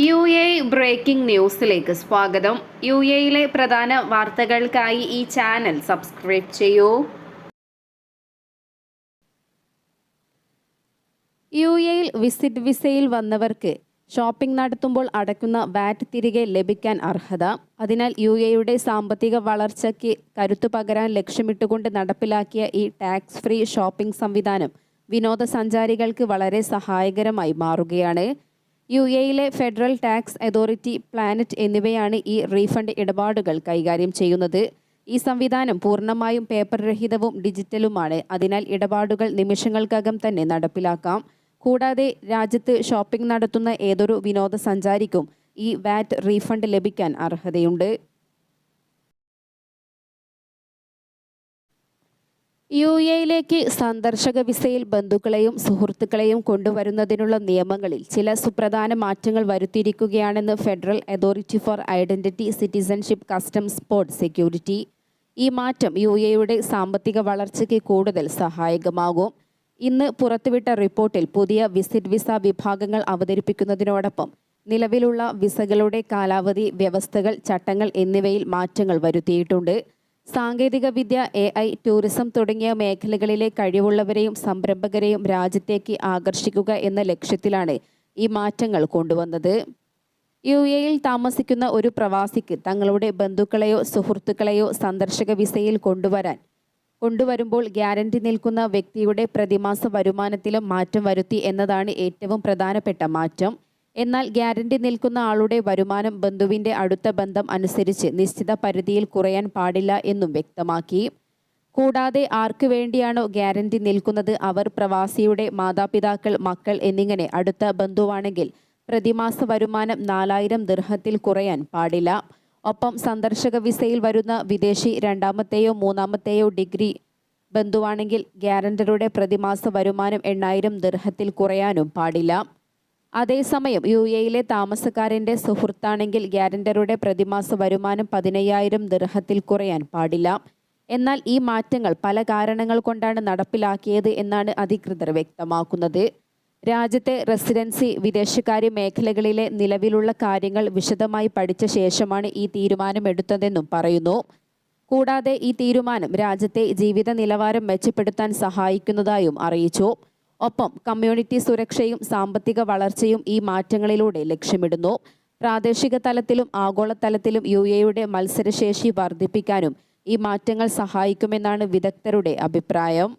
U A breaking ന്യൂസിലേക്ക് സ്വാഗതം. U എയിലെ പ്രധാന വാർത്തകൾക്കായി ഈ ചാനൽ സബ്സ്ക്രൈബ് ചെയ്യൂ. യു എയിൽ വിസിറ്റ് വിസയിൽ വന്നവർക്ക് ഷോപ്പിംഗ് നടത്തുമ്പോൾ അടയ്ക്കുന്ന വാറ്റ് തിരികെ ലഭിക്കാൻ അർഹത. അതിനാൽ യു എയുടെ സാമ്പത്തിക വളർച്ചയ്ക്ക് കരുത്തു പകരാൻ ലക്ഷ്യമിട്ടുകൊണ്ട് നടപ്പിലാക്കിയ ഈ ടാക്സ് ഫ്രീ ഷോപ്പിംഗ് സംവിധാനം വിനോദസഞ്ചാരികൾക്ക് വളരെ സഹായകരമായി മാറുകയാണ്. യു എയിലെ ഫെഡറൽ ടാക്സ് അതോറിറ്റി പ്ലാനറ്റ് എന്നിവയാണ് ഈ റീഫണ്ട് ഇടപാടുകൾ കൈകാര്യം ചെയ്യുന്നത്. ഈ സംവിധാനം പൂർണമായും പേപ്പർ രഹിതവും ഡിജിറ്റലുമാണ്. അതിനാൽ ഇടപാടുകൾ നിമിഷങ്ങൾക്കകം തന്നെ നടപ്പിലാക്കാം. കൂടാതെ രാജ്യത്ത് ഷോപ്പിംഗ് നടത്തുന്ന ഏതൊരു വിനോദസഞ്ചാരിക്കും ഈ വാറ്റ് റീഫണ്ട് ലഭിക്കാൻ അർഹതയുണ്ട്. യു എയിലേക്ക് സന്ദർശക വിസയിൽ ബന്ധുക്കളെയും സുഹൃത്തുക്കളെയും കൊണ്ടുവരുന്നതിനുള്ള നിയമങ്ങളിൽ ചില സുപ്രധാന മാറ്റങ്ങൾ വരുത്തിയിരിക്കുകയാണെന്ന് federal authority for identity citizenship customs port security. ഈ മാറ്റം യു എയുടെ സാമ്പത്തിക വളർച്ചയ്ക്ക് കൂടുതൽ സഹായകമാകും. ഇന്ന് പുറത്തുവിട്ട റിപ്പോർട്ടിൽ പുതിയ വിസിറ്റ് വിസ വിഭാഗങ്ങൾ അവതരിപ്പിക്കുന്നതിനോടൊപ്പം നിലവിലുള്ള വിസകളുടെ കാലാവധി വ്യവസ്ഥകൾ ചട്ടങ്ങൾ എന്നിവയിൽ മാറ്റങ്ങൾ വരുത്തിയിട്ടുണ്ട്. സാങ്കേതികവിദ്യ എ ഐ ടൂറിസം തുടങ്ങിയ മേഖലകളിലെ കഴിവുള്ളവരെയും സംരംഭകരെയും രാജ്യത്തേക്ക് ആകർഷിക്കുക എന്ന ലക്ഷ്യത്തിലാണ് ഈ മാറ്റങ്ങൾ കൊണ്ടുവന്നത്. യു എയിൽ താമസിക്കുന്ന ഒരു പ്രവാസിക്ക് തങ്ങളുടെ ബന്ധുക്കളെയോ സുഹൃത്തുക്കളെയോ സന്ദർശക വിസയിൽ കൊണ്ടുവരാൻ കൊണ്ടുവരുമ്പോൾ ഗ്യാരണ്ടി നിൽക്കുന്ന വ്യക്തിയുടെ പ്രതിമാസ വരുമാനത്തിലും മാറ്റം വരുത്തി എന്നതാണ് ഏറ്റവും പ്രധാനപ്പെട്ട മാറ്റം. എന്നാൽ ഗ്യാരണ്ടി നിൽക്കുന്ന ആളുടെ വരുമാനം ബന്ധുവിന്റെ അടുത്ത ബന്ധം അനുസരിച്ച് നിശ്ചിത പരിധിയിൽ കുറയാൻ പാടില്ല എന്നും വ്യക്തമാക്കി. കൂടാതെ ആർക്കു വേണ്ടിയാണോ ഗ്യാരണ്ടി നിൽക്കുന്നത് അവർ പ്രവാസിയുടെ മാതാപിതാക്കൾ മക്കൾ എന്നിങ്ങനെ അടുത്ത ബന്ധുവാണെങ്കിൽ പ്രതിമാസ വരുമാനം നാലായിരം ദൃഹത്തിൽ കുറയാൻ പാടില്ല. ഒപ്പം സന്ദർശക വിസയിൽ വരുന്ന വിദേശി രണ്ടാമത്തെയോ മൂന്നാമത്തെയോ ഡിഗ്രി ബന്ധുവാണെങ്കിൽ ഗ്യാരണ്ടറുടെ പ്രതിമാസ വരുമാനം എണ്ണായിരം ദൃഹത്തിൽ കുറയാനും പാടില്ല. അതേസമയം യു എയിലെ താമസക്കാരന്റെ സുഹൃത്താണെങ്കിൽ ഗ്യാരണ്ടറുടെ പ്രതിമാസ വരുമാനം പതിനയ്യായിരം ദൃഹത്തിൽ കുറയാൻ പാടില്ല. എന്നാൽ ഈ മാറ്റങ്ങൾ പല കാരണങ്ങൾ കൊണ്ടാണ് നടപ്പിലാക്കിയത് എന്നാണ് അധികൃതർ വ്യക്തമാക്കുന്നത്. രാജ്യത്തെ റെസിഡൻസി വിദേശകാര്യ മേഖലകളിലെ നിലവിലുള്ള കാര്യങ്ങൾ വിശദമായി പഠിച്ച ശേഷമാണ് ഈ തീരുമാനമെടുത്തതെന്നും പറയുന്നു. കൂടാതെ ഈ തീരുമാനം രാജ്യത്തെ ജീവിത നിലവാരം മെച്ചപ്പെടുത്താൻ സഹായിക്കുന്നതായും അറിയിച്ചു. ഒപ്പം കമ്മ്യൂണിറ്റി സുരക്ഷയും സാമ്പത്തിക വളർച്ചയും ഈ മാറ്റങ്ങളിലൂടെ ലക്ഷ്യമിടുന്നു. പ്രാദേശിക തലത്തിലും ആഗോളതലത്തിലും യു എയുടെ മത്സരശേഷി വർദ്ധിപ്പിക്കാനും ഈ മാറ്റങ്ങൾ സഹായിക്കുമെന്നാണ് വിദഗ്ധരുടെ അഭിപ്രായം.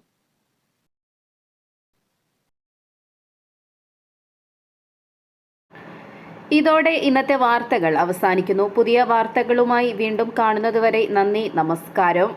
ഇതോടെ ഇന്നത്തെ വാർത്തകൾ അവസാനിക്കുന്നു. പുതിയ വാർത്തകളുമായി വീണ്ടും കാണുന്നതുവരെ നന്ദി നമസ്കാരം.